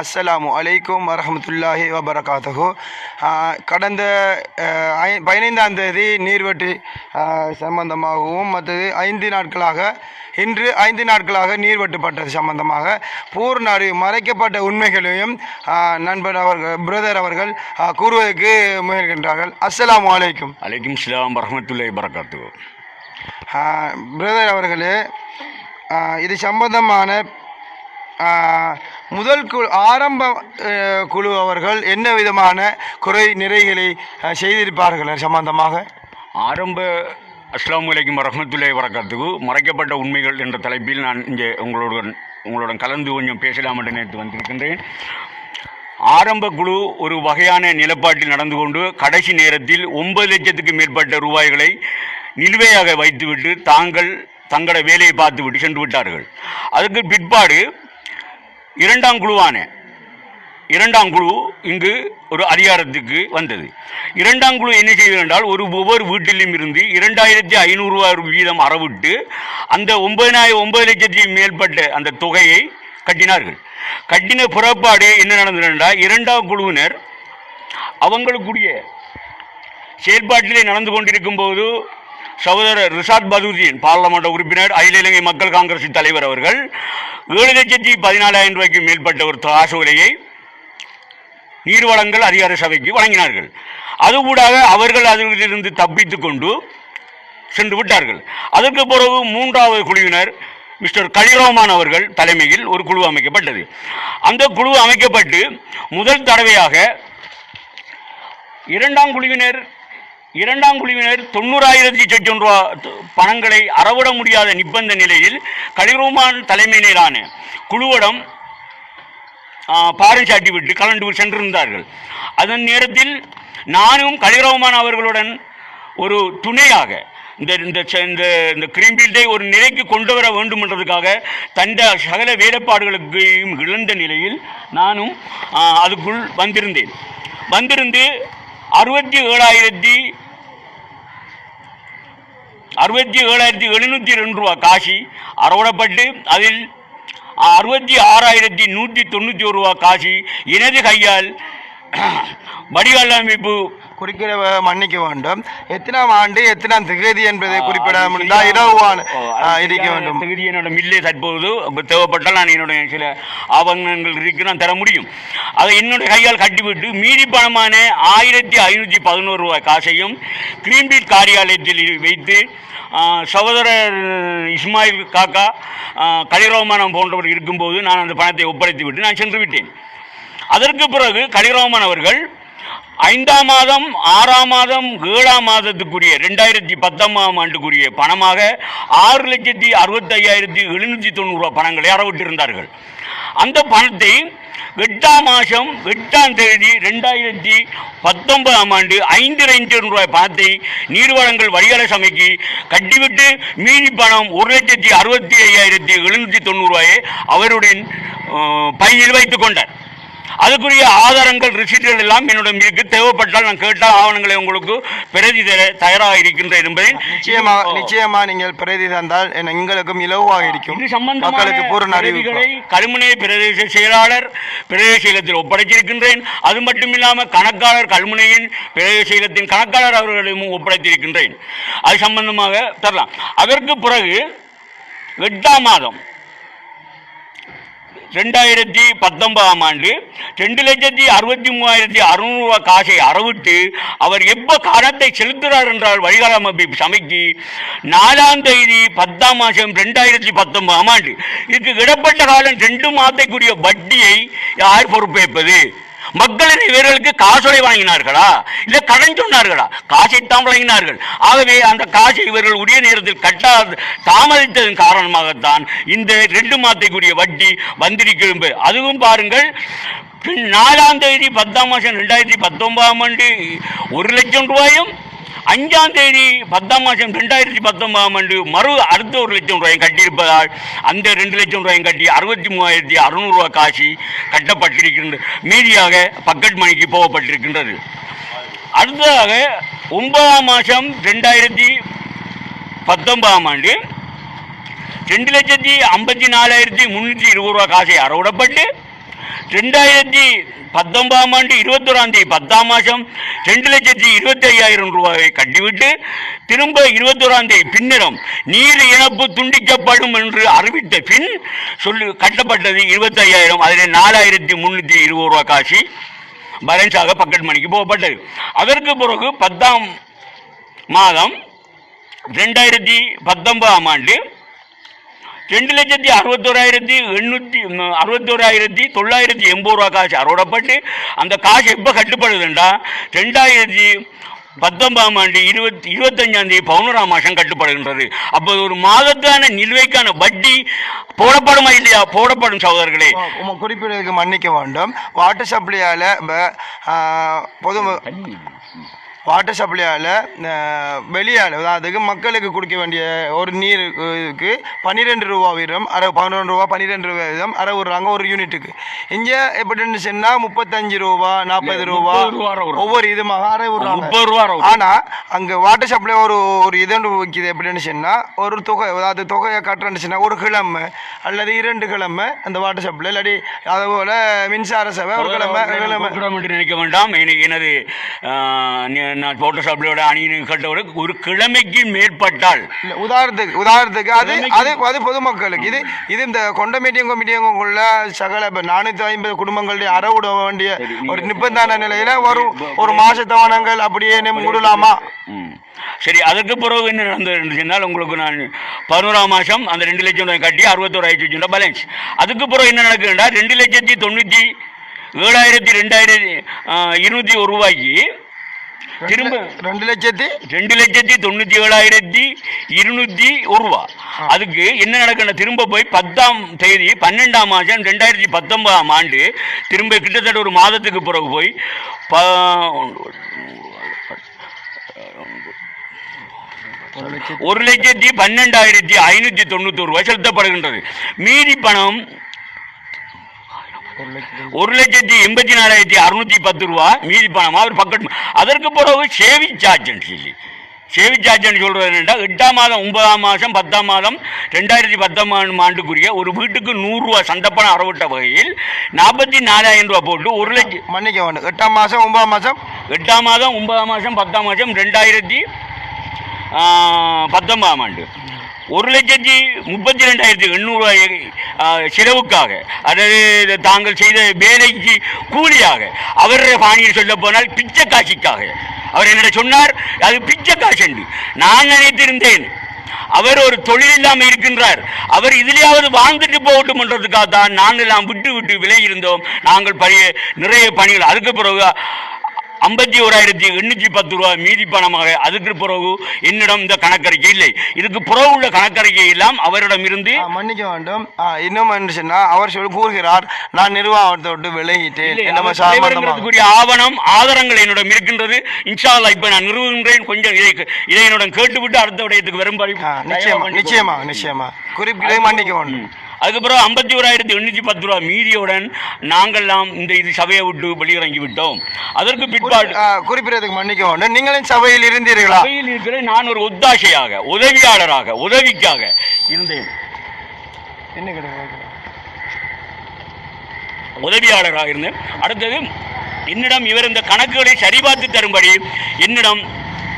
அஸ்ஸலாமு அலைக்கும் வரஹமத்துல்லாஹி வபரகாத்துஹு. கடந்த பதினைந்தாம் தேதி நீர்வெட்டு சம்பந்தமாகவும் மற்றது ஐந்து நாட்களாக இன்று ஐந்து நாட்களாக நீர்வெட்டுப்பட்டது சம்பந்தமாக பூர்ண அறிவு மறைக்கப்பட்ட உண்மைகளையும் நண்பர் அவர்கள் பிரதர் அவர்கள் கூறுவதற்கு முயல்கின்றார்கள். அஸ்ஸலாமு அலைக்கும். அலைக்கும் ஸ்லாம் வரமத்துல்லாய் வரகாத்து பிரதர் அவர்களே இது சம்பந்தமான முதல் குழு ஆரம்ப குழு அவர்கள் என்ன விதமான குறை நிறைகளை செய்திருப்பார்கள் சம்பந்தமாக? ஆரம்ப அஸ்லாம் வலைக்கும் வரமத்துல்லாய் வரகாத்துக்கு மறைக்கப்பட்ட உண்மைகள் என்ற தலைப்பில் நான் இங்கே உங்களுடன் உங்களுடன் கலந்து கொஞ்சம் பேசலாம் என்று நினைத்து வந்திருக்கின்றேன். ஆரம்ப குழு ஒரு வகையான நிலப்பாட்டில் நடந்து கொண்டு கடைசி நேரத்தில் ஒன்பது லட்சத்துக்கு மேற்பட்ட ரூபாய்களை நிலுவையாக வைத்துவிட்டு தாங்கள் தங்களோட வேலையை பார்த்துவிட்டு சென்று விட்டார்கள். அதற்கு பிற்பாடு இரண்டாம் குழுவான. இரண்டாம் குழு இங்கு ஒரு அதிகாரத்துக்கு வந்தது. இரண்டாம் குழு என்ன செய்வது என்றால் ஒரு ஒவ்வொரு வீட்டிலும் இருந்து இரண்டாயிரத்தி ஐநூறுரூவா வீதம் அறவிட்டு அந்த ஒன்பதினாயிரம் ஒன்பது லட்சத்தையும் மேற்பட்ட அந்த தொகையை கட்டினார்கள். கட்டின புறப்பாடு என்ன நடந்தது என்றால் இரண்டாம் குழுவினர் அவங்களுக்குரிய செயல்பாட்டிலே நடந்து கொண்டிருக்கும் போது சகோதரர் ரிஷாத் பதூதியின் பாராளுமன்ற உறுப்பினர் அகில இலங்கை மக்கள் காங்கிரசின் தலைவர் அவர்கள் ஏழு லட்சத்தி பதினாலாயிரம் ரூபாய்க்கு மேற்பட்ட ஒரு காசோலையை நீர்வளங்கள் அதிகார சபைக்கு வழங்கினார்கள். அது கூடாக அவர்கள் அதிலிருந்து தப்பித்துக் கொண்டு சென்று விட்டார்கள். அதற்கு பிறகு மூன்றாவது குழுவினர் மிஸ்டர் கலிரோமான் அவர்கள் தலைமையில் ஒரு குழு அமைக்கப்பட்டது. அந்த குழு அமைக்கப்பட்டு முதல் தடவையாக இரண்டாம் குழுவினர் இரண்டாம் குழுவினர் தொண்ணூறாயிரத்தி சொச்சம் ரூபா பணங்களை அறவிட முடியாத நிர்பந்த நிலையில் கலிரூமான் தலைமையிலான குழுவிடம் பாரம் சாட்டி விட்டு கலந்து சென்றிருந்தார்கள். அதன் நேரத்தில் நானும் கலிரவுமான் அவர்களுடன் ஒரு துணையாக இந்த இந்த ச- இந்த இந்த கிரீம்பீல்டை ஒரு நிலைக்கு கொண்டு வர வேண்டும் என்றதுக்காக தந்த சகல வேறுபாடுகளுக்கையும் இழந்த நிலையில் நானும் அதுக்குள் வந்திருந்தேன். வந்திருந்து அறுபத்தி ஏழாயிரத்தி அறுபத்தி ஏழாயிரத்தி எழுநூற்றி ரெண்டு ரூபா காசி அறவிடப்பட்டு அதில் அறுபத்தி ஆறாயிரத்தி நூற்றி தொண்ணூற்றி ஒரு ரூபா காசி எனது கையால் வடிகால் அமைப்பு குறிக்கிற மன்னிக்க வேண்டும். எத்தனாம் ஆண்டு எத்தனாம் திகதி என்பதை குறிப்பிட முடிந்தால் இரவுவான இருக்க வேண்டும். தகுதி என்னோட மில்லே தற்போது. தேவைப்பட்டால் நான் என்னுடைய சில ஆவணங்கள் இருக்கு நான் தர முடியும். அதை என்னுடைய கையால் கட்டிவிட்டு மீதி பணமான ஆயிரத்தி ஐநூற்றி பதினோரு ரூபாய் காசையும் கிரீம்பீட் காரியாலயத்தில் வைத்து சகோதரர் இஸ்மாயில் காக்கா கலிரோமானம் போன்றவர் இருக்கும்போது நான் அந்த பணத்தை ஒப்படைத்து விட்டு நான் சென்று விட்டேன் அதற்கு பிறகு கலிரோமன் அவர்கள் ஐந்தாம் மாதம் ஆறாம் மாதம் ஏழாம் மாதத்துக்குரிய ரெண்டாயிரத்தி பத்தொன்பதாம் ஆண்டுக்குரிய பணமாக ஆறு லட்சத்தி அறுபத்தையாயிரத்தி எழுநூற்றி தொண்ணூறுரூவா பணங்களை அறவிட்டிருந்தார்கள். அந்த பணத்தை எட்டாம் மாதம் எட்டாம் தேதி ரெண்டாயிரத்தி பத்தொன்பதாம் ஆண்டு ஐந்து லட்சம் ரூபாய் பணத்தை நீர்வளங்கள் வடிகால சமைக்கு கட்டிவிட்டு மீதி பணம் ஒரு லட்சத்தி அறுபத்தி ஐயாயிரத்தி எழுநூற்றி தொண்ணூறு ரூபாயை அவருடைய பையில் வைத்துக் கொண்டார். அதுக்குரிய ஆதாரங்கள் ரிசீட்டுகள் எல்லாம் என்னிடம் இருக்கு. தேவைப்பட்டால் நான் கேட்ட ஆவணங்களை உங்களுக்கு பிரதி தயாராக இருக்கின்றேன் என்பதை நிச்சயமாக நிச்சயமா நீங்கள் பிரதி தந்தால் எங்களுக்கும் இலவாக இருக்கும். இது சம்பந்தமான மக்களுக்கு பூரண அறிவிப்பு. பிரதிகளை கல்முனை பிரதேச செயலாளர் பிரதேச செயலத்தில் ஒப்படைத்திருக்கின்றேன். அது மட்டுமில்லாமல் கணக்காளர் கல்முனையின் பிரதேச செயலத்தின் கணக்காளர் அவர்களிடமும் ஒப்படைத்திருக்கின்றேன். அது சம்பந்தமாக தரலாம். அதற்கு பிறகு எட்டாம் மாதம் ரெண்டாயிரத்தி பத்தொன்பதாம் ஆண்டு ரெண்டு லட்சத்தி அறுபத்தி மூவாயிரத்தி அறுநூறுவா காசை அறவிட்டு அவர் எப்போ கணத்தை செலுத்துகிறார் என்றால் வழிகால அமைப்பு சமைக்கு. நாலாம் தேதி பத்தாம் மாதம் ரெண்டாயிரத்தி பத்தொன்பதாம் ஆண்டு. இதுக்கு இடப்பட்ட காலம் ரெண்டு மாதத்துக்குரிய வட்டியை யார் பொறுப்பேற்பது? மக்களின் இவர்களுக்கு காசோலை வாங்கினார்களா? இல்லை கடன் சொன்னார்களா? காசை தான் வழங்கினார்கள். ஆகவே அந்த காசை இவர்கள் உரிய நேரத்தில் கட்டாத தாமதித்ததன் காரணமாகத்தான் இந்த ரெண்டு மாதத்துக்குரிய வட்டி வந்திருக்கிறது அதுவும் பாருங்கள் பின் நாலாம் தேதி பத்தாம் மாதம் ரெண்டாயிரத்தி பத்தொன்பதாம் ஆண்டு ஒரு லட்சம் ரூபாயும் அஞ்சாம் தேதி பத்தாம் மாதம் ரெண்டாயிரத்தி பத்தொன்பதாம் ஆண்டு மறு அடுத்த ஒரு லட்சம் ரூபாயும் கட்டியிருப்பதால் அந்த ரெண்டு லட்சம் ரூபாயும் கட்டி அறுபத்தி மூவாயிரத்தி அறுநூறுவா காசி கட்டப்பட்டிருக்கின்றது. மீதியாக பக்கெட் மணிக்கு போகப்பட்டிருக்கின்றது. அடுத்ததாக ஒன்பதாம் மாதம் ரெண்டாயிரத்தி பத்தொன்பதாம் ஆண்டு ரெண்டு லட்சத்தி ஐம்பத்தி நாலாயிரத்தி முந்நூற்றி இருபது ரூபா காசை அறவிடப்பட்டு ரெண்டாயிரத்தி பத்தொன்பதாம் ஆண்டு இருபத்தோராம் தேதி பத்தாம் மாதம் ரெண்டு லட்சத்தி இருபத்தி ஐயாயிரம் ரூபாயை கட்டிவிட்டு திரும்ப இருபத்தோராம் தேதி பின்னரும் நீர் இழப்பு துண்டிக்கப்படும் என்று அறிவித்த பின் சொல்லி கட்டப்பட்டது இருபத்தி ஐயாயிரம் அதில் நாலாயிரத்தி முந்நூற்றி இருபது ரூபா காசு பேலன்ஸாக பக்கெட் மணிக்கு போகப்பட்டது. அதற்கு பிறகு பத்தாம் மாதம் ரெண்டாயிரத்தி பத்தொன்பதாம் ஆண்டு ரெண்டு லட்சத்தி அறுபத்தோராயிரத்தி எண்ணூற்றி அறுபத்தோராயிரத்தி தொள்ளாயிரத்தி எண்பது ரூபா காசு. அறுவடப்பட்டு அந்த காசு எப்போ கட்டுப்படுதுண்டா? ரெண்டாயிரத்தி பத்தொன்பதாம் ஆண்டு இருபத்தி இருபத்தஞ்சாம் தேதி பதினோராம் மாதம் கட்டுப்படுகின்றது. அப்போ ஒரு மாதத்தான நிலுவைக்கான வட்டி போடப்படுமா இல்லையா? போடப்படும் சகோதரர்களே. உம குறிப்பிடுவதற்கு மன்னிக்க வேண்டும். வாட்டர் சப்ளையால் பொது வாட்டர் சப்ளையால் வெளியால் அதாவது மக்களுக்கு கொடுக்க வேண்டிய ஒரு நீருக்கு பன்னிரெண்டு ரூபா வீதம் அரை பதினொன்று ரூபா பன்னிரெண்டு ரூபா வீதம் அரை விடுறாங்க ஒரு யூனிட்டுக்கு இங்கே எப்படின்னு சொன்னால் முப்பத்தஞ்சு ரூபா நாற்பது ரூபா வரும். ஒவ்வொரு இதுமாக அரை விடுறாங்க முப்பது ரூபா வரும். ஆனா அங்க வாட்டர் சப்ளை ஒரு ஒரு இது வைக்குது எப்படின்னு சொன்னா ஒரு தொகை அதாவது தொகையை கட்டுறேன்னு சொன்னா ஒரு கிழமை அல்லது இரண்டு கிழமை அந்த வாட்டர் சப்ளை இல்லாட்டி அதே போல மின்சார சேவை ஒரு கிழமை கிழமை நினைக்க வேண்டாம் எனது நான் போட்டோஷாப்லோட அணியின் கட்டோட ஒரு கிழமைக்கு மேற்பட்டால். உதாரணத்துக்கு உதாரணத்துக்கு அது அது அது பொதுமக்களுக்கு. இது இது இந்த கொண்ட மீட்டிங் கமிட்டியங்குள்ள சகல இப்போ நானூற்றி ஐம்பது குடும்பங்களுடைய அற விட வேண்டிய ஒரு நிபந்தனை நிலையில ஒரு ஒரு மாச தவணங்கள் அப்படியே நம்ம விடலாமா ம். சரி அதற்கு பிறகு என்ன நடந்தது சொன்னால் உங்களுக்கு நான் பதினோராம் மாதம் அந்த ரெண்டு லட்சம் ரூபாய் கட்டி அறுபத்தோராயிரத்தி ரூபாய் பேலன்ஸ் அதுக்கு பிறகு என்ன நடக்குதுன்னா ரெண்டு லட்சத்தி தொண்ணூற்றி ஏழாயிரத்தி ரெண்டாயிரத்தி இருநூத்தி ஒரு ரூபாய்க்கு திரும்ப ரெண்டு லட்சத்தி? ரெண்டு லட்சத்தி தொண்ணூற்றி ஏழாயிரத்தி இருநூற்றி ஒரு ரூபா. அதுக்கு என்ன நடக்கணும் திரும்ப போய் பத்தாம் தேதி பன்னெண்டாம் மாதம் ரெண்டாயிரத்தி பத்தொன்பதாம் ஆண்டு திரும்ப கிட்டத்தட்ட ஒரு மாதத்துக்கு பிறகு போய் ஒரு லட்சத்தி பன்னெண்டாயிரத்தி ஐநூற்றி தொண்ணூத்தொரு ரூபாய் செலுத்தப்படுகின்றது. மீதி பணம் ஒரு லட்சத்தி எண்பத்தி நாலாயிரத்தி அறுநூத்தி பத்து ரூபா மீதி பணம் அவர் பக்கத்து அதற்கு பிறகு சேவிங் சார்ஜ் சொல்லி. சேவிங் சார்ஜ்னு சொல்றது என்னன்னா எட்டாம் மாதம் ஒன்பதாம் மாதம் பத்தாம் மாதம் ரெண்டாயிரத்தி பத்தாம் ஆண்டுக்குரிய ஒரு வீட்டுக்கு நூறுரூவா சந்தப்பணம் அறவிட்ட வகையில் நாற்பத்தி நாலாயிரம் ரூபா போட்டு ஒரு லட்சம் மன்னிக்க வேண்டும். எட்டாம் மாசம் ஒன்பதாம் மாசம் எட்டாம் மாதம் ஒன்பதாம் மாதம் பத்தாம் மாதம் ரெண்டாயிரத்தி பத்தொன்பதாம் ஆண்டு. ஒரு லட்சத்தி முப்பத்தி ரெண்டாயிரத்தி எண்ணூறு செலவுக்காக அதாவது தாங்கள் செய்த வேலைக்கு கூலியாக அவருடைய பாணியில் சொல்ல போனால் பிச்சை காட்சிக்காக அவர் என்னிட சொன்னார் அது பிச்சை காசு நான் நினைத்திருந்தேன் அவர் ஒரு தொழில் இல்லாமல் இருக்கின்றார். அவர் இதிலேயாவது வாழ்ந்துட்டு போகட்டும் என்றதுக்காக தான் நாங்கள் எல்லாம் விட்டு விட்டு விலகி இருந்தோம். நாங்கள் பழைய நிறைய பணிகள் அதுக்கு பிறகு ஐம்பத்தி ஓராயிரத்தி எண்ணூற்றி பத்து ரூபா மீதி பணமாக அதுக்கு பிறகு என்னிடம் இந்த கணக்கறிக்கை இல்லை. இதுக்கு பிறகு உள்ள கணக்கறிக்கை எல்லாம் அவரிடம் இருந்து மன்னிக்க வேண்டும். இன்னும் சொன்னா அவர் சொல்லி கூறுகிறார் நான் நிர்வாகத்தை விட்டு விலகிட்டேன். ஆவணம் ஆதாரங்கள் என்னிடம் இருக்கின்றது. இன்ஷா அல்லாஹ் இப்ப நான் நிறுவுகின்றேன். கொஞ்சம் இதை இதை என்னிடம் கேட்டுவிட்டு அடுத்த விடயத்துக்கு வரும்படி நிச்சயமா நிச்சயமா நிச்சயமா. குறிப்பிட்டு மன்னிக்க வேண்டும். அதுக்கப்புறம் ஐம்பத்தி ஓராயிரத்தி எண்ணூற்றி பத்து ரூபா மீதியுடன் நாங்கள்லாம் இந்த இது சபையை விட்டு வெளியிறங்கி விட்டோம் அதற்கு பிற்பாடு ஆ, குறிப்பிடுறதுக்கு மன்னிக்க நீங்களும் சபையில் இருந்தீர்களா? சபையில் இருக்கிற நான் ஒரு ஒத்தாசையாக உதவியாளராக உதவிக்காக இருந்தேன். என்ன கிடையாது உதவியாளராக இருந்தேன். அடுத்தது என்னிடம் இவர் இந்த கணக்குகளை சரிபார்த்து தரும்படி என்னிடம்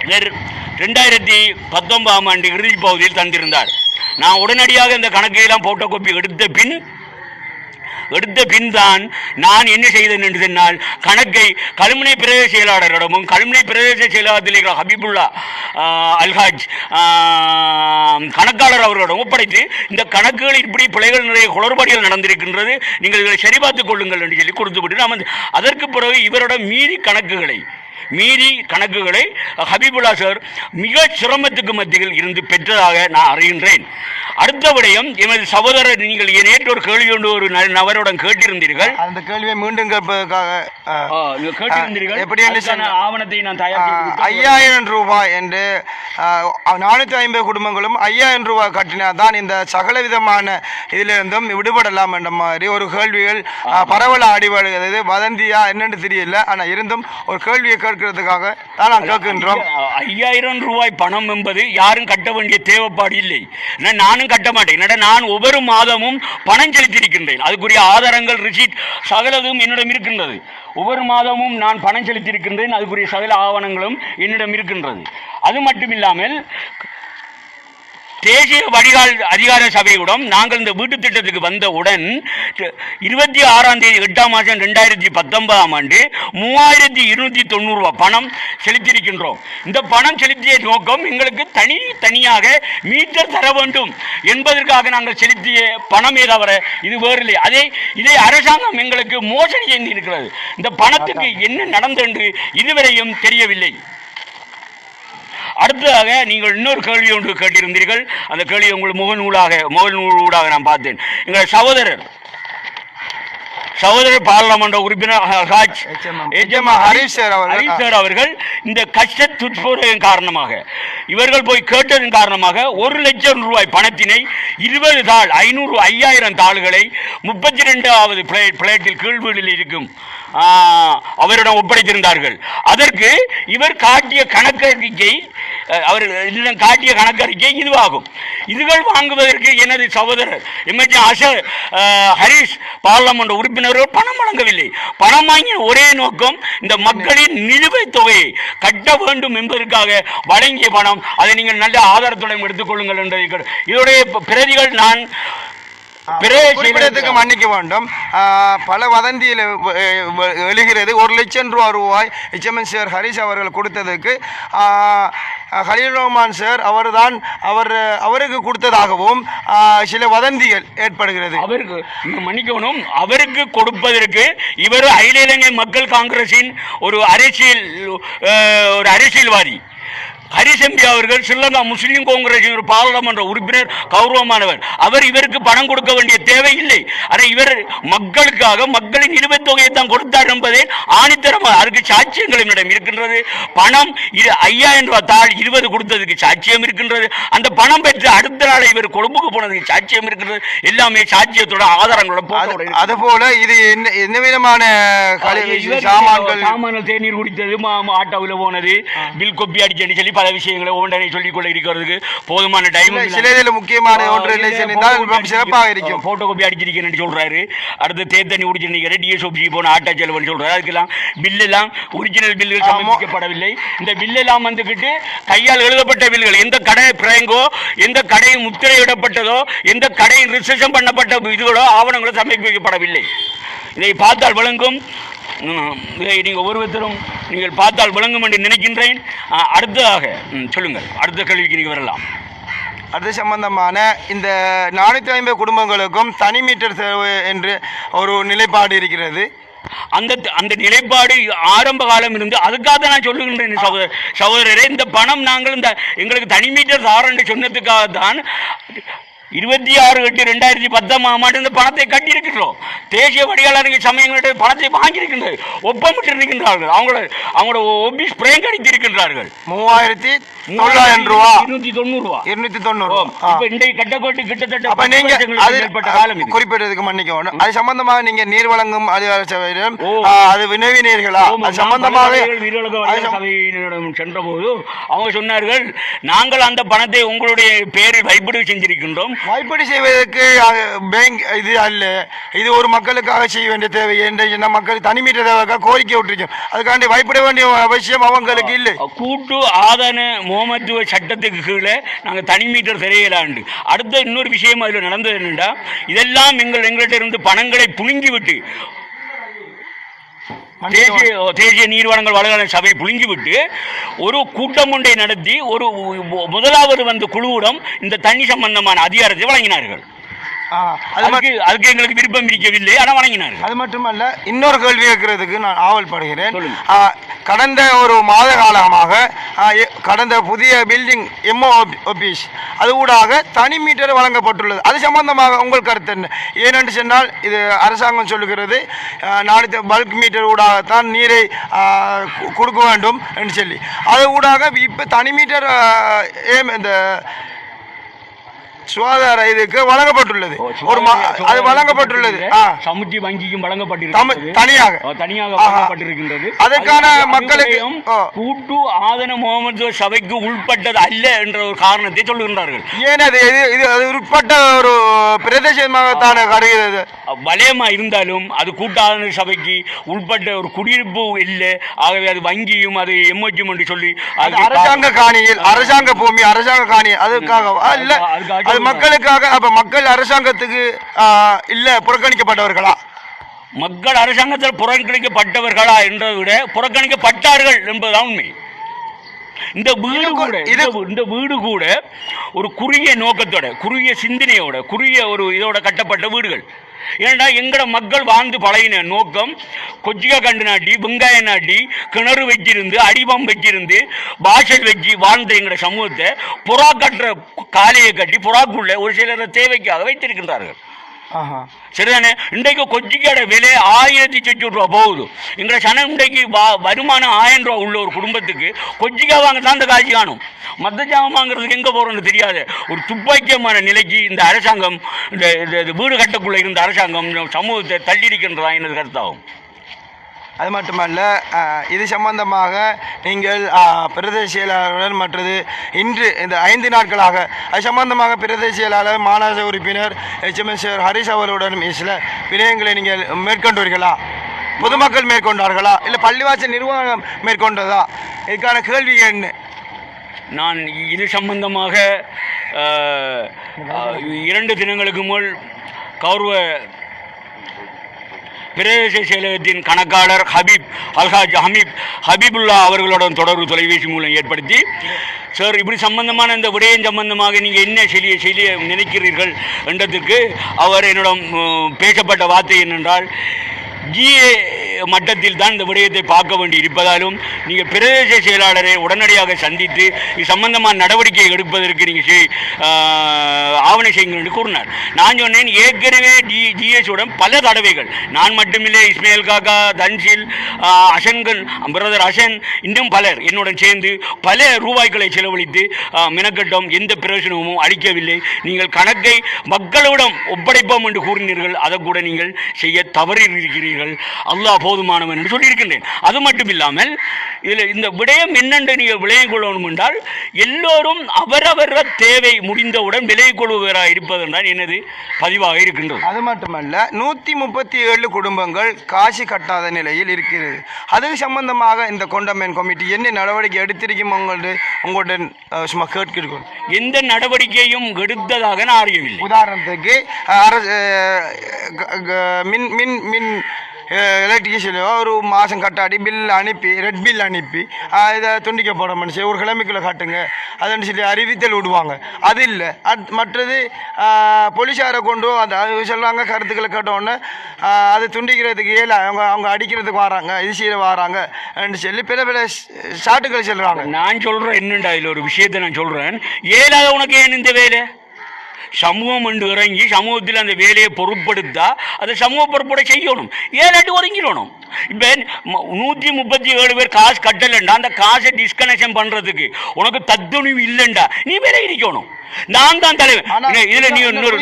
இவர் ரெண்டாயிரத்தி பத்தொன்பதாம் ஆண்டு இறுதி பகுதியில் தந்திருந்தார். நான் உடனடியாக இந்த கணக்கையெல்லாம் போட்டோ கோப்பி எடுத்த பின் எடுத்த பின் தான் நான் என்ன செய்தேன் என்று சொன்னால் கணக்கை கல்முனை பிரதேச செயலாளரிடமும் கல்முனை பிரதேச செயலாளத்தில் இருக்கிற ஹபீபுல்லா அல்ஹாஜ் கணக்காளர் அவர்களிடம் ஒப்படைத்து இந்த கணக்குகள் இப்படி பிழைகள் நிறைய குளறுபடிகள் நடந்திருக்கின்றது நீங்கள் இதை சரிபார்த்துக் கொள்ளுங்கள் என்று சொல்லி கொடுத்துவிட்டு நாம் வந்து- அதற்கு பிறகு இவரோட மீறி கணக்குகளை மீதி கணக்குகளை ஹபீபுல்லா சார் மிக சிரமத்துக்கு மத்தியில் இருந்து பெற்றதாக நான் அறிகின்றேன். அடுத்த விடயம் எமது சகோதரர் நீங்கள் நேற்று ஒரு கேள்வி கொண்டு ஒரு ந- நபரிடம் கேட்டிருந்தீர்கள். அந்த கேள்வியை மீண்டும் கேட்டிருந்தீர்கள். எப்படி ஆவணத்தை நான் தயார் ஐயாயிரம் ரூபாய் என்று நானூற்றி ஐம்பது குடும்பங்களும் ஐயாயிரம் ரூபாய் கட்டினா தான் இந்த சகல விதமான இதிலிருந்தும் விடுபடலாம் என்ற மாதிரி ஒரு கேள்விகள் ஆ, பரவல ஆடி வருகிறது வதந்தியா என்னன்னு தெரியல. ஆனால் இருந்தும் ஒரு கேள்வியை கேட்கறதுக்காக தான் நான் கேட்கின்றோம். ஐயாயிரம் ரூபாய் பணம் என்பது யாரும் கட்ட வேண்டிய தேவைப்பாடு இல்லை. நானும் கட்ட மாட்டேன். நான் ஒவ்வொரு மாதமும் பணம் செலுத்தியிருக்கின்றேன். அதுக்குரிய ஆதாரங்கள் ரிசீட் சகலதும் என்னிடம் இருக்கின்றது. ஒவ்வொரு மாதமும் நான் பணம் செலுத்தியிருக்கின்றேன். அதுக்குரிய சகல ஆவணங்களும் என்னிடம் இருக்கின்றது. அது மட்டும் இல்லாமல் தேசிய வடிகால் அதிகார சபையுடன் நாங்கள் இந்த வீட்டு திட்டத்துக்கு வந்தவுடன் இருபத்தி ஆறாம் தேதி எட்டாம் மாதம் ரெண்டாயிரத்தி பத்தொன்பதாம் ஆண்டு மூவாயிரத்தி இருநூத்தி தொண்ணூறு ரூபாய் பணம் செலுத்தியிருக்கின்றோம். இந்த பணம் செலுத்திய நோக்கம் எங்களுக்கு தனி தனியாக மீட்டர் தர வேண்டும் என்பதற்காக நாங்கள் செலுத்திய பணமே தவிர இது வேறு இல்லை. அதே இதே அரசாங்கம் எங்களுக்கு மோசடி செய்து இருக்கிறது. இந்த பணத்துக்கு என்ன நடந்தது என்று இதுவரையும் தெரியவில்லை. அடுத்ததாக நீங்கள் இன்னொரு கேள்வி ஒன்று கேட்டிருந்தீர்கள். அந்த கேள்வி உங்கள் முகநூலாக முகநூல் ஊடாக நான் பார்த்தேன். எங்கள் சகோதரர் சகோதரர் பாராளுமன்ற உறுப்பினர் ஹாஜ் ஹரிஷ் சார் அவர்கள். இந்த கஷ்ட துட்புறையின் காரணமாக இவர்கள் போய் கேட்டதன் காரணமாக ஒரு லட்சம் ரூபாய் பணத்தினை இருபது தாள் ஐநூறு ஐயாயிரம் தாள்களை முப்பத்தி ரெண்டாவது பிளேட்டில் கீழ்வீடில் இருக்கும் அவரிடம் ஒப்படைத்திருந்தார்கள். அதற்கு இவர் காட்டிய கணக்கறிக்கை அவர் என்னிடம் காட்டிய கணக்கறிக்கை இதுவாகும். இதுகள் வாங்குவதற்கு எனது சகோதரர் எம்எல்ஏ அச ஹரீஷ் ஹரிஷ் பாராளுமன்ற உறுப்பினர்கள் பணம் வழங்கவில்லை. பணம் வாங்கிய ஒரே நோக்கம் இந்த மக்களின் நிலுவைத் தொகையை கட்ட வேண்டும் என்பதற்காக வழங்கிய பணம். அதை நீங்கள் நல்ல ஆதாரத்துடன் எடுத்துக்கொள்ளுங்கள் என்றதை இதோடைய பிரதிகள் நான் பிறகு குறிப்பிடத்துக்கு மன்னிக்க வேண்டும். பல வதந்தியில் எழுகிறது. ஒரு லட்சம் ரூபா ரூபாய் எச்எம்என் சார் ஹரிஷ் அவர்கள் கொடுத்ததுக்கு ஹலீல் ரஹ்மான் சார் அவர்தான் அவர் அவருக்கு கொடுத்ததாகவும் சில வதந்திகள் ஏற்படுகிறது. அவருக்கு மன்னிக்கணும் அவருக்கு கொடுப்பதற்கு இவர் அகில இலங்கை மக்கள் காங்கிரசின் ஒரு அரசியல் ஒரு அரசியல்வாதி. ஹரிசம்பி அவர்கள் ஸ்ரீலங்கா முஸ்லீம் காங்கிரஸின் ஒரு பாராளுமன்ற உறுப்பினர் கௌரவமானவர். அவர் இவருக்கு பணம் கொடுக்க வேண்டிய தேவை இல்லை ஆனால் இவர் மக்களுக்காக மக்களின் நிலுவைத் தொகையை தான் கொடுத்தார் என்பதே ஆணித்தரமாக அதுக்கு சாட்சியங்கள் என்னிடம் இருக்கின்றது. பணம் இது ஐயாயிரம் ரூபாய் தாள் இருபது கொடுத்ததுக்கு சாட்சியம் இருக்கின்றது. அந்த பணம் பெற்று அடுத்த நாள் இவர் கொழும்புக்கு போனதுக்கு சாட்சியம் இருக்கின்றது. எல்லாமே சாட்சியத்தோட ஆதாரங்களோட இருக்கு. அதுபோல இது என்ன என்ன விதமான சாமான்கள்? சாமான்கள் தேநீர் குடித்தது ஆட்டோவில் போனது பில் கொப்பி அடிச்சேன்னு சொல்லி பல விஷயங்களை ஒன்றனை சொல்லிக் கொள்ள இருக்கிறதுக்கு போதுமான டைம் இல்ல, சில இதில் முக்கியமான ஒன்று சிறப்பாக இருக்கும். போட்டோ காப்பி அடிச்சிருக்கேன்னு சொல்றாரு. அடுத்து தேத்தண்ணி குடிச்சு நிற்கிற டிஎஸ்ஓபி போன ஆட்டா செலவுன்னு சொல்றாரு. அதுக்கெல்லாம் பில் எல்லாம் ஒரிஜினல் பில்லுகள். சமர்ப்பிக்கப்படவில்லை. இந்த பில் எல்லாம் வந்துகிட்டு கையால் எழுதப்பட்ட பில்கள் எந்த கடை பிராங்கோ எந்த கடை முத்திரையிடப்பட்டதோ எந்த கடை ரிசர்வேஷன் பண்ணப்பட்ட இதுகளோ ஆவணங்களோ சமர்ப்பிக்கப்படவில்லை. இதை பார்த்தால் விளங்கும். இதை நீங்கள் ஒருவத்தரும் நீங்கள் பார்த்தால் விளங்கும் என்று நினைக்கின்றேன். அடுத்ததாக சொல்லுங்கள். அடுத்த கேள்விக்கு நீங்கள் வரலாம். அது சம்பந்தமான இந்த நானூற்றி ஐம்பது குடும்பங்களுக்கும் தனி மீட்டர் தேவை என்று ஒரு நிலைப்பாடு இருக்கிறது. அந்த அந்த நிலைப்பாடு ஆரம்ப காலம் இருந்து அதுக்காக தான் நான் சொல்லுகின்றேன் சகோதர சகோதரரே. இந்த பணம் நாங்கள் இந்த எங்களுக்கு தனி மீட்டர் தாரண்டு சொன்னதுக்காக தான் இருபத்தி ஆறு எட்டு ரெண்டாயிரத்தி பத்தாம் ஆண்டு இந்த பணத்தை கட்டியிருக்கிறோம் தேசிய வடிகாளர்கள் சமயங்களிட பணத்தை வாங்கியிருக்கின்றது. ஒப்பமிட்டு இருக்கின்றார்கள் அவங்களோட அவங்களோட ஒபிஸ் பிரேம் கடித்திருக்கின்றார்கள். மூவாயிரத்தி தொள்ளாயிரம் ரூபா. இருநூத்தி தொண்ணூறு ரூபா. இருநூத்தி தொண்ணூறு. இப்ப இன்றைய கட்டக்கோட்டு கிட்டத்தட்ட அப்ப நீங்க மேற்பட்ட காலம் குறிப்பிட்டதுக்கு மன்னிக்கணும் அது சம்பந்தமாக நீங்க நீர் வழங்கும் அதிகார சபையிடம் அது வினவினீர்களா? அது சம்பந்தமாக சபையினரிடம் சென்றபோது அவங்க சொன்னார்கள் நாங்கள் அந்த பணத்தை உங்களுடைய பேரில் வைப்பிடு செஞ்சிருக்கின்றோம். வாய்ப்படி செய்வதற்கு பேங்க் இது அல்ல. இது ஒரு மக்களுக்காக செய்ய வேண்டிய தேவை. என்று மக்கள் தனிமீட்ட தேவைக்காக கோரிக்கை விட்டுருக்கோம். அதுக்காண்டி வாய்ப்பிட வேண்டிய அவசியம் அவங்களுக்கு இல்லை. கூட்டு ஆதன மோமத்துவ சட்டத்துக்கு கீழே நாங்கள் தனிமீட்டர் தெரியலாண்டு. அடுத்த இன்னொரு விஷயம் அதில் நடந்தது என்னென்னா இதெல்லாம் எங்கள் எங்கள்கிட்ட இருந்து பணங்களை புழுங்கி விட்டு தேசிய தேசிய நீர் வளங்கள் சபை புழுங்கிவிட்டு ஒரு கூட்டம் ஒன்றை நடத்தி ஒரு முதலாவது வந்த குழுவிடம் இந்த தண்ணி சம்பந்தமான அதிகாரத்தை வழங்கினார்கள். அதுக்கு அதுக்கு எங்களுக்கு விருப்பம் இருக்கவில்லை ஆனால் வழங்கினார்கள் அது மட்டுமல்ல இன்னொரு கேள்வி கேட்கறதுக்கு நான் ஆவல் படுகிறேன் கடந்த ஒரு மாத காலமாக கடந்த புதிய பில்டிங் எம்ஓ ஆபீஸ் அது ஊடாக தனி மீட்டர் வழங்கப்பட்டுள்ளது. அது சம்பந்தமாக உங்கள் கருத்து என்ன? ஏனென்று சொன்னால் இது அரசாங்கம் சொல்லுகிறது நாளைக்கு பல்க் மீட்டர் ஊடாகத்தான் நீரை கொடுக்க வேண்டும் என்று சொல்லி. அது ஊடாக இப்போ தனி மீட்டர் ஏம் இந்த சுகாதார இதுக்கு வழங்கப்பட்டுள்ளது. ஒரு அது வழங்கப்பட்டுள்ளது. சமுத்தி வங்கிக்கும் தமிழ் வழங்கப்பட்டிருக்கிறது தனியாக. தனியாக. வழங்கப்பட்டிருக்கின்றது. அதுக்கான அது மக்களுக்கு-. கூட்டு ஆதன முகமது சபைக்கு உள்பட்டது அல்ல என்ற ஒரு காரணத்தை சொல்லுகின்றார்கள். ஏன் அது இது அது உட்பட்ட ஒரு பிரதேசமாக தானே கருகிறது வலயமா இருந்தாலும் அது கூட்டாளர் சபைக்கு உள்பட்ட ஒரு குடியிருப்பு இல்லை. ஆகவே அது வங்கியும் அது எம்ஓஜியும் என்று சொல்லி அரசாங்க காணியில் அரசாங்க பூமி அரசாங்க காணி அதுக்காக அதுக்காக அது மக்களுக்காக அப்ப மக்கள் அரசாங்கத்துக்கு இல்ல புறக்கணிக்கப்பட்டவர்களா? மக்கள் அரசாங்கத்தில் புறக்கணிக்கப்பட்டவர்களா என்றதை விட புறக்கணிக்கப்பட்டார்கள் என்பதுதான் உண்மை. இந்த வீடு கூட இந்த- வீடு கூட ஒரு குறுகிய நோக்கத்தோட குறுகிய சிந்தனையோட குறுகிய ஒரு இதோட கட்டப்பட்ட வீடுகள். ஏன்னா எங்கட மக்கள் வாழ்ந்து பழகின நோக்கம் கொச்சிக்கா கண்டு நாட்டி வெங்காயம் நாட்டி கிணறு வச்சிருந்து அடிபம் வச்சிருந்து வாசல் வச்சு வாழ்ந்த எங்கட சமூகத்தை புறா கட்டுற காலையை கட்டி புறாக்குள்ள ஒரு சிலர் தேவைக்காக வைத்திருக்கின்றார்கள். சரிதானே? இன்றைக்கு கொச்சிக்கோட விலை ஆயிரத்தி சொச்சு ரூபா போகுது. எங்களை சன இன்றைக்கு வா வருமானம் ஆயிரம் ரூபா உள்ள ஒரு குடும்பத்துக்கு கொச்சிக்கா வாங்க தான் இந்த காட்சி காணும். மத்த ஜாமம் வாங்குறதுக்கு எங்கே போகிறோன்னு தெரியாது. ஒரு துப்பாக்கியமான நிலைக்கு இந்த அரசாங்கம் இந்த வீடு கட்டக்குள்ளே இருந்த அரசாங்கம் சமூகத்தை சமூகத்தை தள்ளியிருக்கின்றதா எனது கருத்தாகும். அது மட்டுமல்ல இது சம்பந்தமாக நீங்கள் ஆ, பிரதேச மற்றது இன்று இந்த ஐந்து நாட்களாக அது சம்பந்தமாக பிரதேச செயலாளர் மாநகர உறுப்பினர் எச்எம்எஸ்ஆர் ஹரிஷ் அவர்களுடன் சில விடயங்களை நீங்கள் மேற்கொண்டீர்களா பொதுமக்கள் மேற்கொண்டார்களா? இல்லை பள்ளிவாசல் நிர்வாகம் மேற்கொண்டதா? இதுக்கான கேள்வி என்ன? நான் இது சம்பந்தமாக இரண்டு தினங்களுக்கு முன் கௌரவ பிரதேச செயலகத்தின் கணக்காளர் ஹபீப் அல்ஹாஜ் ஹமீப் ஹபீபுல்லா அவர்களுடன் தொடர்பு தொலைபேசி மூலம் ஏற்படுத்தி. சார் இப்படி சம்பந்தமான இந்த விடயம் சம்பந்தமாக நீங்கள் என்ன செய்ய செய்ய நினைக்கிறீர்கள் என்றதுக்கு அவர் என்னிடம் பேசப்பட்ட வார்த்தை என்னென்றால் ஜிஏ மட்டத்தில் தான் இந்த விடயத்தை பார்க்க வேண்டி இருப்பதாலும் நீங்கள் பிரதேச செயலாளரை உடனடியாக சந்தித்து இது சம்பந்தமான நடவடிக்கை எடுப்பதற்கு நீங்கள் செய் ஆவணை செய்யுங்கள் என்று கூறினார். நான் சொன்னேன் ஏற்கனவே ஜி ஜிஎஸ் உடன் பல தடவைகள் நான் மட்டுமில்லை இஸ்மேல் காக்கா தன்சில் அசன்கள் பிரதர் அசன் இன்னும் பலர் என்னுடன் சேர்ந்து பல ரூபாய்களை செலவழித்து மெனக்கட்டம் எந்த பிரயோஜனமும் அளிக்கவில்லை. நீங்கள் கணக்கை மக்களிடம் ஒப்படைப்போம் என்று கூறினீர்கள். அதை கூட நீங்கள் செய்ய தவறியிருக்கிறீர்கள். அல்லாஹ் போதுமானவன் என்று சொல்லியிருக்கின்றேன். அது மட்டும் இல்லாமல் இதில் இந்த விடயம் என்னென்று நீங்கள் விளைய கொள்ளணும் என்றால் எல்லோரும் அவரவர் தேவை முடிந்தவுடன் விலை கொள்வராக இருப்பதுதான் எனது பதிவாக இருக்கின்றது. அது மட்டுமல்ல நூற்றி முப்பத்தி ஏழு குடும்பங்கள் காசு கட்டாத நிலையில் இருக்கிறது. அது சம்பந்தமாக இந்த கொண்டமேன் கமிட்டி என்ன நடவடிக்கை எடுத்திருக்கும் உங்களோட உங்களுடன் சும்மா கேட்கிறோம். எந்த நடவடிக்கையும் எடுத்ததாக நான் அறியவில்லை. உதாரணத்துக்கு அரசு மின் மின் மின் எலக்ட்ரிசிட்டியில் ஒரு மாதம் கட்டாடி பில் அனுப்பி ரெட் பில் அனுப்பி இதை துண்டிக்க போகிற மனுஷன் ஒரு கிழமைக்குள்ளே காட்டுங்க. அதுன்னு சொல்லி அறிவித்தல் விடுவாங்க. அது இல்லை. அத் மற்றது போலீஸாரை கொண்டு அந்த அது சொல்லுவாங்க கருத்துக்களை கேட்டோடனே அது துண்டிக்கிறதுக்கு ஏல அவங்க அவங்க அடிக்கிறதுக்கு வராங்க இது செய்ய வராங்க சொல்லி பிற பிற ஷாட்டுகள் சொல்கிறாங்க நான் சொல்கிறேன் என்னண்டா இல்லை ஒரு விஷயத்தை நான் சொல்கிறேன் ஏழாவது உனக்கு ஏன் இந்த வேலை? சமூகம் என்று இறங்கி சமூகத்தில் அந்த வேலையை பொருட்படுத்தா அதை சமூக பொறுப்போட செய்யணும். ஏழாட்டு ஒதுங்கிடணும்? இப்போ நூற்றி முப்பத்தி ஏழு பேர் காசு கட்டலைண்டா? அந்த காசை டிஸ்கனெக்ஷன் பண்ணுறதுக்கு உனக்கு தத்துணிவு இல்லைண்டா? நீ வேலை இருக்கணும் நான் தான் இல்லை, இதுல நீ இன்னொரு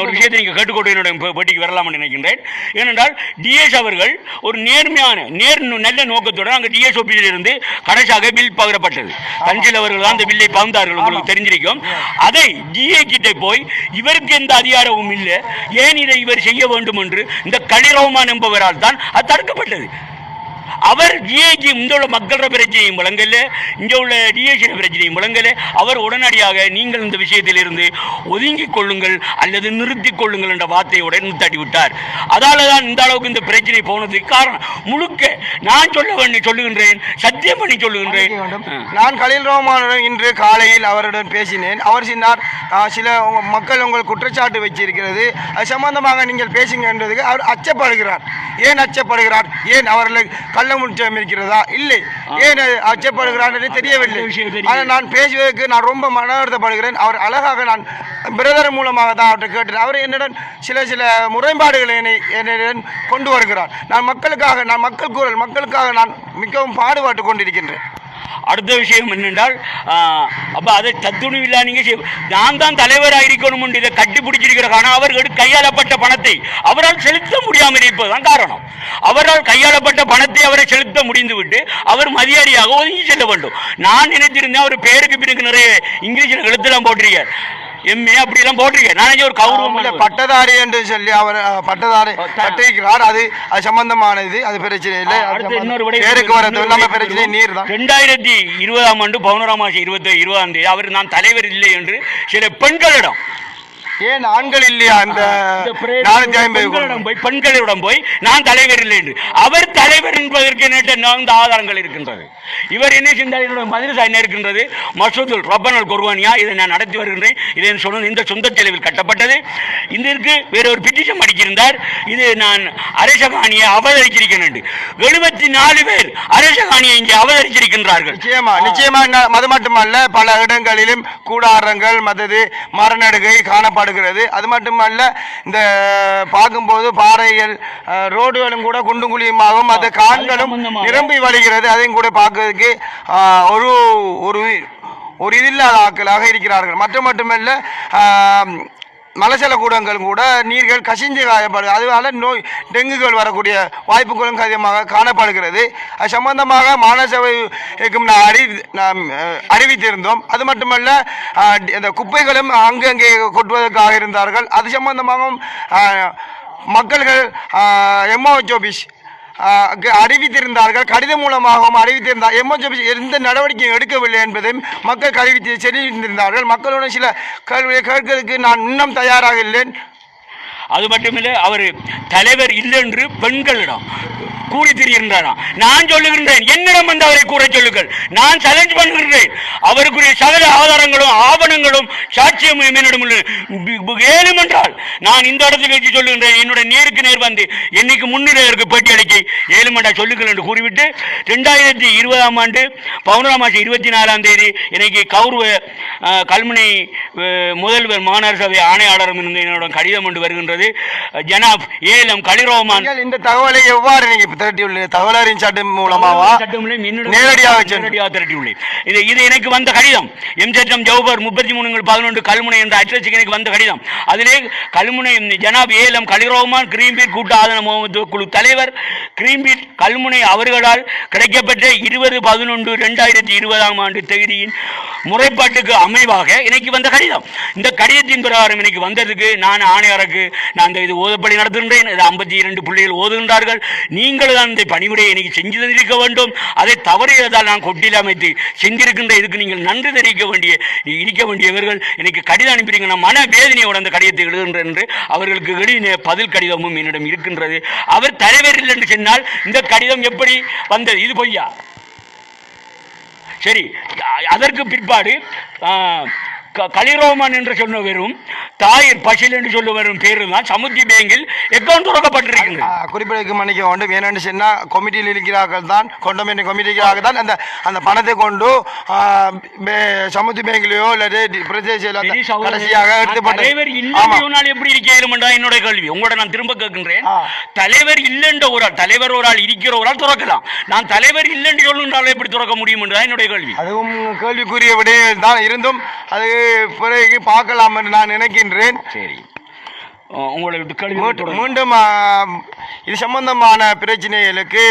ஒரு விஷயத்தை நீங்கள் கேட்டுக்கொண்டு என்னோட பே- பேட்டிக்கு வரலாம்னு நினைக்கின்றேன். ஏனென்றால் டிஎஸ் அவர்கள் ஒரு நேர்மையான நேர் நல்ல நோக்கத்தோட அங்கே டிஎஸ் ஆஃபீஸில் இருந்து கடைசியாக பில் பகிரப்பட்டது. தஞ்சில் அவர்கள் தான் அந்த பில்லை பகிர்ந்தார்கள் உங்களுக்கு தெரிஞ்சிருக்கும் அதை ஜிஏ கிட்ட போய் இவருக்கு எந்த அதிகாரமும் இல்லை ஏன் இதை இவர் செய்ய வேண்டும் என்று இந்த களிரவமான் என்பவரால் தான் அது தடுக்கப்பட்டது. அவர் ஜிஏஜி இங்கே உள்ள மக்களோட பிரச்சனையும் விளங்கல இங்கே உள்ள டிஎஸ்சி பிரச்சனையும் விளங்கல. அவர் உடனடியாக நீங்கள் இந்த விஷயத்தில் இருந்து ஒதுங்கிக் கொள்ளுங்கள் அல்லது நிறுத்திக் கொள்ளுங்கள் என்ற வார்த்தையோட நிறுத்தாட்டி விட்டார். அதால தான் இந்த அளவுக்கு இந்த பிரச்சனை போனதுக்கு காரணம் முழுக்க நான் சொல்ல வேண்டி சொல்லுகின்றேன் சத்தியம் பண்ணி சொல்லுகின்றேன். நான் கலில் ரோமானுடன் இன்று காலையில் அவருடன் பேசினேன். அவர் சொன்னார் "ஆ, சில மக்கள் உங்கள் குற்றச்சாட்டு வச்சிருக்கிறது. அது சம்பந்தமாக நீங்கள் பேசுங்கன்றதுக்கு அவர் அச்சப்படுகிறார். ஏன் அச்சப்படுகிறார்? ஏன் அவர்களுக்கு கள்ள முற்றம் இருக்கிறதா? இல்லை. ஏன் என்று தெரியவில்லை. ஆனால் நான் பேசுவதற்கு நான் ரொம்ப மன வருத்தப்படுகிறேன் அவர் அழகாக நான் பிரதர் மூலமாக தான் அவர்கிட்ட கேட்டேன். அவர் என்னுடன் சில சில முறைப்பாடுகளை என்னை என்னுடன் கொண்டு வருகிறார். நான் மக்களுக்காக நான் மக்கள் குரல் மக்களுக்காக நான் மிகவும் பாடுபட்டு கொண்டிருக்கின்றேன். அடுத்த விஷயம் என்னென்றால் அப்போ அதை தத்துணு நீங்கள் செய்ய நான் தான் தலைவராக இருக்கணும் என்று இதை கட்டி பிடிச்சிருக்கிற காரணம் அவர்கள் கையாளப்பட்ட பணத்தை அவரால் செலுத்த முடியாமல் இருப்பதுதான் காரணம். அவரால் கையாளப்பட்ட பணத்தை அவரை செலுத்த முடிந்துவிட்டு அவர் மதியாரியாக ஒதுங்கி செல்ல வேண்டும். நான் நினைச்சிருந்தேன் அவர் பேருக்கு பிறகு நிறைய இங்கிலீஷில் எழுத்துலாம் போட்டிருக்கார். எம்ஏ அப்படிலாம் போட்டிருக்கார் நான் நினைச்சேன் ஒரு கௌரவம் இல்ல, பட்டதாரி என்று சொல்லி அவர் பட்டதாரி பட்டிருக்கிறார் அது அது சம்பந்தமானது. அது பிரச்சனை இல்லை. இன்னொரு பேருக்கு வரது விடயம் பிரச்சனை நீர் தான். ரெண்டாயிரத்தி இருபதாம் ஆண்டு பதினோராம் மாசம் இருபத்தி இருபதாம் தேதி. அவர் நான் தலைவர் இல்லை என்று சில பெண்களிடம் ஏன் ஆண்கள் இல்லையா அந்த பெண்களிடம் போய் பெண்களிடம் போய் நான் தலைவர் இல்லை என்று. அவர் தலைவர் என்பதற்கு நான்கு ஆதாரங்கள் இருக்கின்றது. இவர் என்ன என்னோட மதுரசா என்ன இருக்கின்றது. மசூதுல் ரப்பனல் குர்வானியா இதை நான் நடத்தி வருகின்றேன். இதை சொன்ன இந்த சொந்த செலவில் கட்டப்பட்டது. இதற்கு வேற ஒரு பிட்டிஷன் அடிக்கிருந்தார் இது நான் அரசகாணியை அவதரிச்சிருக்கேன் என்று. எழுபத்தி நாலு பேர் அரசகாணியை இங்கே அவதரிச்சிருக்கின்றார்கள் நிச்சயமா நிச்சயமா அது மட்டுமல்ல பல இடங்களிலும் கூடாரங்கள் மற்றது மரநடுகை காணப்படுகிறது அது மட்டுமல்ல இந்த பார்க்கும்போது பாறைகள் ரோடுகளும் கூட குண்டும் குழியுமாகவும் அந்த கான்களும். நிரம்பி வழிகிறது அதையும் கூட பார்க்கறதுக்கு ஒரு ஒரு ஒரு இதில்லாத ஆட்களாக இருக்கிறார்கள். மற்றும் மட்டுமல்ல மலசல கூடங்களும் கூட நீர்கள் கசிஞ்சு காயப்படுது. அதனால நோய் டெங்குகள் வரக்கூடிய வாய்ப்புகளும் அதிகமாக காணப்படுகிறது. அது சம்பந்தமாக மாநசபைக்கும் நான் அறி நாம் அறிவித்திருந்தோம். அது மட்டுமல்ல இந்த குப்பைகளும் அங்கங்கே கொட்டுவதற்காக இருந்தார்கள். அது சம்பந்தமாகவும் மக்கள்கள் எம்ஓஹெச் ஆஃபீஸ் அறிவித்திருந்தார்கள். கடிதம் மூலமாகவும் அறிவித்திருந்தார். எம்ஓஜி எந்த நடவடிக்கையும் எடுக்கவில்லை என்பதையும் மக்கள் அறிவித்து தெரிவித்திருந்தார்கள் மக்களுடன் சில கேள்வியை கேட்கறதுக்கு நான் இன்னும் தயாராக இல்லை அது மட்டுமில்லை அவர் தலைவர் இல்லை என்று பெண்களிடம் கூறி திரிகின்றாராம். நான் சொல்லுகின்றேன் என்னிடம் வந்து அவரை கூற சொல்லுங்கள். நான் சேலஞ்ச் பண்ணுகின்றேன். அவருக்குரிய சகல ஆதாரங்களும் ஆவணங்களும் சாட்சியம் என்னிடம் உள்ளது. ஏலும் என்றால் நான் இந்த இடத்துக்கு வச்சு சொல்லுகின்றேன் என்னுடைய நேருக்கு நேர் வந்து என்னைக்கு முன்னிலையருக்கு பேட்டி அளிக்க ஏழு மண்டா சொல்லுங்கள் என்று கூறிவிட்டு ரெண்டாயிரத்தி இருபதாம் ஆண்டு பதினொன்றாம் மாதம் இருபத்தி நாலாம் தேதி இன்னைக்கு கௌரவ கல்முனை முதல்வர் மாநகர சபை ஆணையாளரும் இருந்து என்னோட கடிதம் கொண்டு வருகின்றது. ஜனாப் ஏலம் நீங்கள் இந்த தகவலை எவ்வாறு நீங்க திரட்டியுள்ள தகவல் அறியும் சட்டம் மூலமாவா நேரடியாக. நேரடியாக திரட்டியுள்ளேன். இது இது எனக்கு வந்த கடிதம். எம் சட்டம் ஜவுபர் முப்பத்தி மூணு பதினொன்று கல்முனை என்ற அட்ரஸுக்கு எனக்கு வந்த கடிதம். அதிலே கல்முனை ஜனாப் ஏலம் கலிரோமான் கிரீம்பீட் கூட்ட ஆதன முகமது குழு தலைவர் கிரீம்பிட் கல்முனை அவர்களால் கிடைக்கப்பட்ட இருபது பதினொன்று ரெண்டாயிரத்தி இருபதாம் ஆண்டு தேதியின் முறைப்பாட்டுக்கு அமைவாக எனக்கு வந்த கடிதம். இந்த கடிதத்தின் பிரகாரம் எனக்கு வந்ததுக்கு நான் ஆணையாருக்கு நான் இந்த இது ஓதப்படி நடத்துகின்றேன். இது ஐம்பத்தி இரண்டு பிள்ளைகள் ஓதுகின்றார்கள். நீங்கள் தான் இந்த பணிமுறையை எனக்கு செஞ்சு தந்திருக்க வேண்டும். அதை தவறியதால் நான் கொட்டில் அமைத்து செஞ்சிருக்கின்ற இதுக்கு நீங்கள் நன்றி தெரிவிக்க வேண்டிய இருக்க வேண்டியவர்கள் எனக்கு கடிதம் அனுப்பிடுங்க. நான் மன வேதனையோட அந்த கடிதத்தை எழுதுகின்றேன் என்று அவர்களுக்கு எழுதின பதில் கடிதமும் என்னிடம் இருக்கின்றது. அவர் தலைவர் இல்லை என்று சொன்னால் இந்த கடிதம் எப்படி வந்தது? இது பொய்யா? சரி அதற்கு பிற்பாடு ஆ, க- களிரோமன் என்று சொன்ன வெறும் தாயிர் பசில் என்று சொல்ல வரும் பேரு தான் சமுத்தி பேங்கில் அக்கௌண்ட் துறக்கப்பட்டிருக்கின்றது ஆஹ் குறிப்பிடக்கு மன்னிக்க வேண்டும். ஏனென்று சொன்னால் கொமிட்டியில் இருக்கிறார்கள் தான் கொண்டமென்ட் கொமிட்டிக்காக தான் அந்த அந்த பணத்தை கொண்டு சமுத்தி பேங்கிலேயோ அல்லது பிரதேச சரி, சகோதரரே, கடைசியாக தலைவர் சொன்னால் எப்படி இருக்கேன் என்னோட கேள்வி. உங்களோட நான் திரும்ப கேட்கின்றேன். தலைவர் இல்லைன்ற ஒரு ஆள் தலைவர் ஒரு ஆள் இருக்கிற ஒரு ஆள் துறக்கலாம். நான் தலைவர் இல்லைன்னு சொல்லுன்றாலும் எப்படி துறக்க முடியும் என்றுதான் என்னுடைய கேள்வி. அதுவும் கேள்விக்குரிய விடயம் தான் இருந்தும் அது பிறகு பார்க்கலாம் என்று நான் நினைக்கின்றேன். சரி. உங்களுக்கு மீண்டும் இது சம்பந்தமான பிரச்சனைகளுக்கு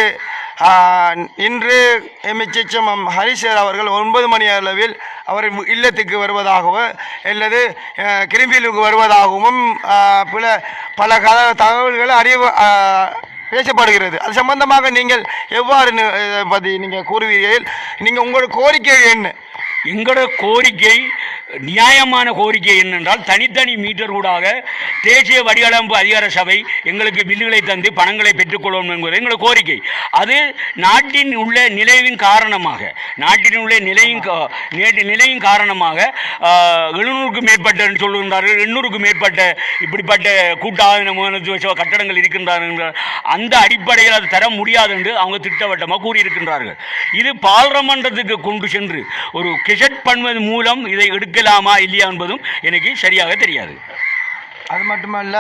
இன்று எம்எச்எச்எம் ஹரிசர் அவர்கள் ஒன்பது மணி அளவில் அவர் இல்லத்துக்கு வருவதாகவோ அல்லது கிரும்பிலுக்கு வருவதாகவும் பல பல கத தகவல்கள் அறிவு ஆ, பேசப்படுகிறது. அது சம்பந்தமாக நீங்கள் எவ்வாறு பற்றி நீங்கள் கூறுவீர்கள்? நீங்கள் உங்களோட கோரிக்கை என்ன? எங்களோட கோரிக்கை நியாயமான கோரிக்கை என்னென்றால் தனித்தனி மீட்டர் கூடாக தேசிய வடிவமைப்பு அதிகார சபை எங்களுக்கு பில்லுகளை தந்து பணங்களை பெற்றுக்கொள்வோம் என்பது எங்கள் கோரிக்கை. அது நாட்டின் உள்ள நிலைவின் காரணமாக நாட்டின் உள்ள நிலையின் கா- நிலையின் காரணமாக எழுநூறுக்கும் மேற்பட்ட என்று சொல்லுகின்றார்கள் எண்ணூறுக்கும் மேற்பட்ட இப்படிப்பட்ட கூட்டாக கட்டடங்கள் இருக்கின்றார்கள் அந்த அடிப்படையில் அது தர முடியாது என்று அவங்க திட்டவட்டமாக கூறியிருக்கின்றார்கள். இது பாராளுமன்றத்துக்கு கொண்டு சென்று ஒரு கிசட் பண்ணுவது மூலம் இதை எடுக்க எடுக்கலாமா இல்லையா என்பதும் எனக்கு சரியாக தெரியாது. அது மட்டுமல்ல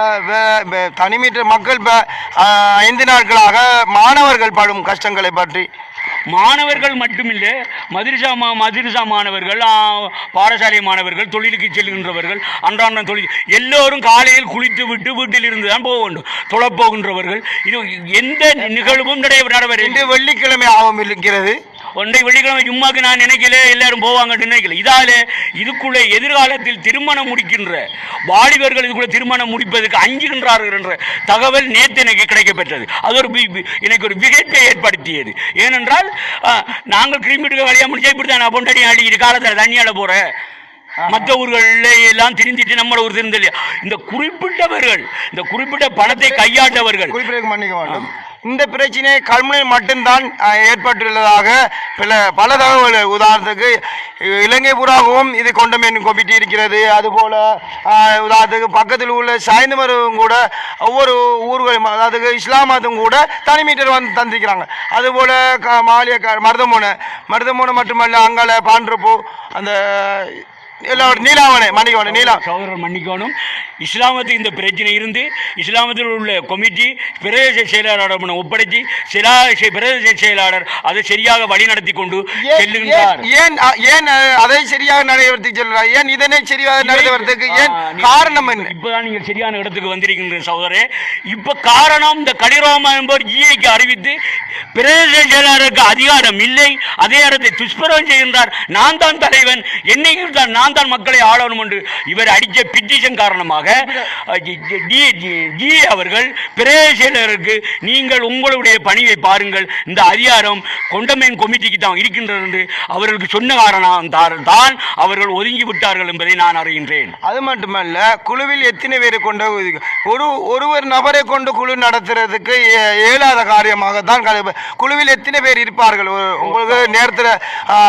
தனிமீட்டர் மக்கள் ப- ஆ, ஐந்து நாட்களாக மாணவர்கள் படும் கஷ்டங்களை பற்றி. மாணவர்கள் மட்டுமில்லை மதுரிசா மா மதுரிசா மாணவர்கள் பாடசாலை மாணவர்கள் தொழிலுக்கு செல்கின்றவர்கள் அன்றாடம் தொழில் எல்லோரும் காலையில் குளித்து விட்டு வீட்டில் இருந்து தான் போக வேண்டும். தொழப்போகின்றவர்கள் இது எந்த நிகழ்வும் நடை நடைபெற இன்று வெள்ளிக்கிழமை ஆகும் இருக்கிறது. ஒன்றை வெள்ளிக்கிழமை ஜும்மாக்கு நான் நினைக்கல எல்லாரும் போவாங்கன்னு நினைக்கல. இதால இதுக்குள்ள எதிர்காலத்தில் திருமணம் முடிக்கின்ற வாலிபர்கள் இதுக்குள்ள திருமணம் முடிப்பதற்கு அஞ்சுகின்றார்கள் என்ற தகவல் நேற்று எனக்கு கிடைக்கப்பெற்றது. அது ஒரு எனக்கு ஒரு விகைப்பை ஏற்படுத்தியது. ஏனென்றால் நாங்கள் கிரிமிட்டு வழியாக முடிச்சா இப்படி தான் நான் பொண்டாடி ஆடிக்கிட்டு காலத்தில் தண்ணியாட போகிறேன் மற்ற ஊர்களில் எல்லாம் திரிந்துட்டு நம்ம ஊர் திருந்தலையா இந்த குறிப்பிட்டவர்கள் இந்த குறிப்பிட்ட பணத்தை கையாண்டவர்கள் மன்னிக்க வேண்டும் இந்த பிரச்சனை கல்முனையில் மட்டும்தான் ஏற்பட்டுள்ளதாக பல பல தகவல்கள் உதாரணத்துக்கு இலங்கை புறாகவும் இது கொண்டமேன் கொப்பிட்டு இருக்கிறது அதுபோல் உதாரணத்துக்கு பக்கத்தில் உள்ள சாய்ந்தமரும் கூட ஒவ்வொரு ஊர்களும் அதாவது இஸ்லாம் மதம் கூட தனி மீட்டர் வந்து தந்திருக்கிறாங்க. அதுபோல் க மாலிய க மருதமூனை மருதமூனை மட்டுமல்ல அங்கால பாண்டிருப்பூ அந்த நீலாவணை மன்னிக்கவனை நீலா சகோதரர் மன்னிக்கணும் இஸ்லாமத்துக்கு இந்த பிரச்சனை இருந்து இஸ்லாமத்தில் உள்ள கமிட்டி பிரதேச செயலாளரிடம் ஒப்படைச்சு சிலா செ- பிரதேச செயலாளர் அதை சரியாக வழிநடத்தி கொண்டு ஏன் செல்லுகின்றார். ஏன் அ- ஏன் அ, அதை சரியாக நடைபெறத்துக்கு சொல்றார் ஏன் இதனை சரியாக நடைபெறத்துக்கு ஏன் ஆ, நீ- காரணம் என்ன? இப்பதான் நீங்கள் சரியான இடத்துக்கு வந்திருக்கின்ற சகோதரே இப்ப காரணம் இந்த கலிராமா என்பவர் ஜிஐக்கு அறிவித்து பிரதேச செயலாளருக்கு அதிகாரம் இல்லை. அதே இடத்தை துஷ்பிரவம் செய்கின்றார். நான் தான் தலைவன். என்னை தான் நான் தான் மக்களை ஆளணும் என்று இவர் அடித்த பிட்டிஷன் காரணமாக ஜி அவர்கள் பிரதேச செயலருக்கு நீங்கள் உங்களுடைய பணியை பாருங்கள் இந்த அதிகாரம் கொண்டமேன் கமிட்டிக்கு தான் இருக்கின்றது என்று அவர்களுக்கு சொன்ன காரணம் தான் தான் அவர்கள் ஒதுங்கி விட்டார்கள் என்பதை நான் அறிகின்றேன். அது மட்டுமல்ல குழுவில் எத்தனை பேரை கொண்ட ஒரு ஒருவர் நபரை கொண்டு குழு நடத்துறதுக்கு இய- இயலாத காரியமாகத்தான் கல- குழுவில் எத்தனை பேர் இருப்பார்கள்? உங்களுக்கு நேரத்தில்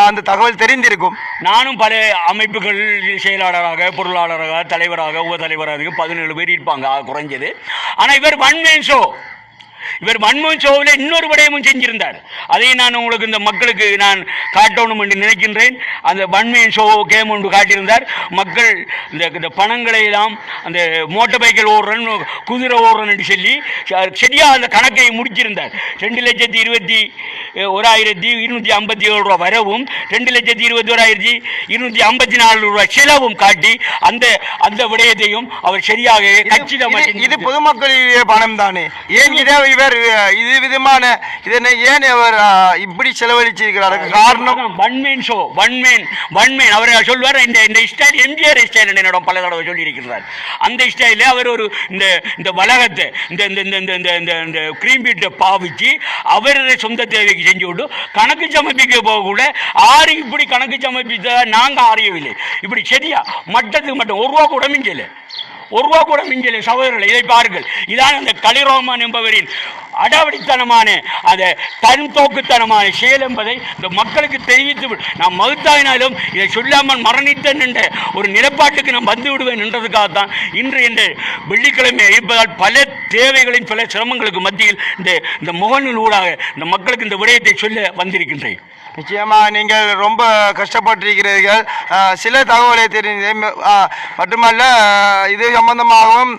அந்த தகவல் தெரிந்திருக்கும். நானும் பல அமைப்புகள் செயலாளராக பொருளாளராக தலைவராக உப தலைவராக பதினேழு பேர் இருப்பாங்க. குறைஞ்சது. ஆனால் இவர் ஒன் மேன் ஷோ இவர் மன்மோகன் ஷோவில் இன்னொரு விடயமும் செஞ்சிருந்தார். அதையும் நான் உங்களுக்கு இந்த மக்களுக்கு நான் காட்டணும் என்று நினைக்கின்றேன். அந்த வன்மையின் ஷோ கேம் ஒன்று காட்டியிருந்தார். மக்கள் இந்த இந்த பணங்களை எல்லாம் அந்த மோட்டார் பைக்கில் ஓடுறன் குதிரை ஓடுறன் என்று சொல்லி சரியாக அந்த கணக்கை முடிச்சிருந்தார். ரெண்டு லட்சத்தி இருபத்தி ஓராயிரத்தி இருநூற்றி ஐம்பத்தி ஏழு ரூபா வரவும் ரெண்டு லட்சத்தி இருபத்தி ஓராயிரத்தி இருநூற்றி ஐம்பத்தி நாலு ரூபா செலவும் காட்டி அந்த அந்த விடயத்தையும் அவர் சரியாக கச்சிதமாக இது-. பொதுமக்களுடைய பணம் தானே? ஏன் இதை இவர் இது விதமான இதனை ஏன் அவர் இப்படி செலவழிச்சிருக்கிறார்? காரணம்? வன்மேன் ஷோ வன்மேன் வன்மேன் அவர் சொல்வார் இந்த இந்த ஸ்டைல் எம்ஜிஆர் ஸ்டைல் என்னிடம் பல தடவை சொல்லியிருக்கிறார். அந்த ஸ்டைலில் அவர் ஒரு இந்த இந்த வளகத்தை இந்த இந்த இந்த இந்த இந்த இந்த இந்த கிரீம் பீட்டை பாவிச்சு அவரது சொந்த தேவைக்கு செஞ்சு விட்டு கணக்கு சமர்ப்பிக்க போக கூட ஆறு இப்படி கணக்கு சமர்ப்பித்த நாங்கள் அறியவில்லை. இப்படி சரியா? மட்டத்துக்கு மட்டும் ஒரு ரூபா கூட மிஞ்சலை. ஒரு ரூபா கூட மிஞ்சலை சகோதரர்கள் இதை பாருங்கள். இதான் அந்த கலிரோமான் என்பவரின் அடாவடித்தனமான அந்த தன்தோக்குத்தனமான செயல் என்பதை இந்த மக்களுக்கு தெரிவித்து விடு- நான் மகுத்தாயினாலும் இதை சொல்லாமல் மரணித்தேன் என்ற ஒரு நிலப்பாட்டுக்கு நான் வந்து விடுவேன் என்றதுக்காகத்தான் இன்று இந்த வெள்ளிக்கிழமை இருப்பதால் பல தேவைகளின் பல சிரமங்களுக்கு மத்தியில் இந்த இந்த முகநூல் ஊடாக இந்த மக்களுக்கு இந்த விடயத்தை சொல்ல வந்திருக்கின்றேன். நிச்சயமாக நீங்கள் ரொம்ப கஷ்டப்பட்டிருக்கிறீர்கள். சில தகவலை தெரிஞ்சு மட்டுமல்ல இது சம்பந்தமாகவும்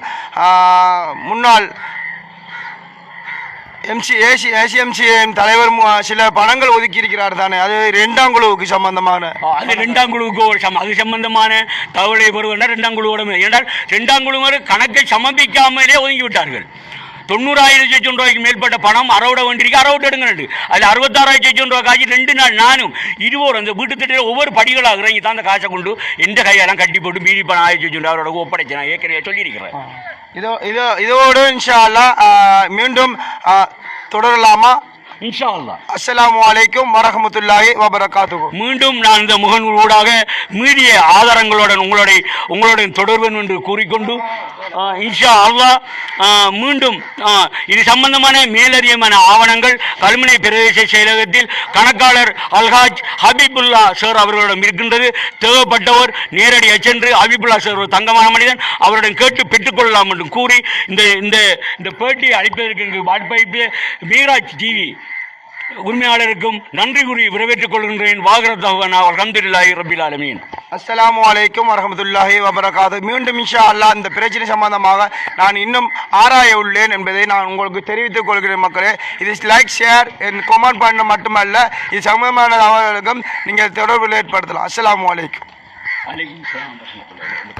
முன்னாள் எம்சி ஏசி ஏசிஎம்சியின் தலைவர் சில பணங்கள் ஒதுக்கி இருக்கிறார் தானே. அது ரெண்டாம் குழுவுக்கு சம்பந்தமான. அது ரெண்டாம் குழுவுக்கு ஒரு சம் அது சம்பந்தமான தகவலை பெறுவதால் ரெண்டாம் குழுவோட ஏன்னால் ரெண்டாம் குழுவர் கணக்கை சமர்ப்பிக்காமலே ஒதுங்கி விட்டார்கள் தொண்ணூறாயிரம் லட்சம் ரூபாய்க்கு மேற்பட்ட பணம் அறவிட வேண்டியிருக்கு. அறவிட்டு எடுங்கன்னு அதில் அறுபத்தாறாயிரம் லட்சம் ரூபாய் காய்ச்சி ரெண்டு நாள் நானும் இருவோர் அந்த வீட்டு திட்டத்தில் ஒவ்வொரு படிகளாக இறங்கி தான் அந்த காசை கொண்டு எந்த கையெல்லாம் கட்டி போட்டு மீதி பணம் ஆயிரத்தி லட்சம் ரூபாய் அவரோட ஒப்படைச்சு நான் ஏற்கனவே சொல்லியிருக்கிறேன். இதோ இதோ இதோடு இன்ஷா அல்லா மீண்டும் தொடரலாமா? இன்ஷா அல்லாஹ் அஸ்ஸலாமு அலைக்கும் வரஹ்மத்துல்லாஹி வபரகாத்துஹு. மீண்டும் நான் இந்த முகநூலூடாக மீடிய ஆதாரங்களுடன் உங்களுடைய உங்களுடைய தொடர்பு என்று கூறிக்கொண்டு இன்ஷா அல்லாஹ் ஆ, மீண்டும் இது சம்பந்தமான மேலதிகமான ஆவணங்கள் கல்முனை பிரதேச செயலகத்தில் கணக்காளர் அல்ஹாஜ் ஹபீபுல்லா சார் அவர்களிடம் இருக்கின்றது. தேவைப்பட்டவர் நேரடியாக சென்று ஹபீபுல்லா சார் ஒரு தங்கமான மனிதன் அவரிடம் கேட்டு பெற்றுக்கொள்ளலாம் என்று கூறி இந்த இந்த இந்த பேட்டியை அளிப்பதற்கு வாய்ப்பளிப்பு மீராஜ் டிவி உரிமையாளருக்கும் நன்றி கூறி விரைவேற்றுக் கொள்கின்றேன். வாகரத்தவன் அல்ஹம்துலில்லாஹி ரபில் ஆலமீன். அஸ்ஸலாமு அலைக்கும் வரஹ்மத்துல்லாஹி வபரகாத்து மீண்டும் இன்ஷா அல்லாஹ் இந்த பிரச்சனை சம்பந்தமாக நான் இன்னும் ஆராய உள்ளேன் என்பதை நான் உங்களுக்கு தெரிவித்துக் கொள்கிறேன் மக்களே. இது லைக் ஷேர் கமெண்ட் பண்ண மட்டுமல்ல இது சம்பந்தமான தகவல்களுக்கும் நீங்கள் தொடர்பு ஏற்படுத்தலாம். அஸ்ஸலாமு அலைக்கும். அலைக்கும் ஸலாம் வரஹ்மத்துல்லாஹி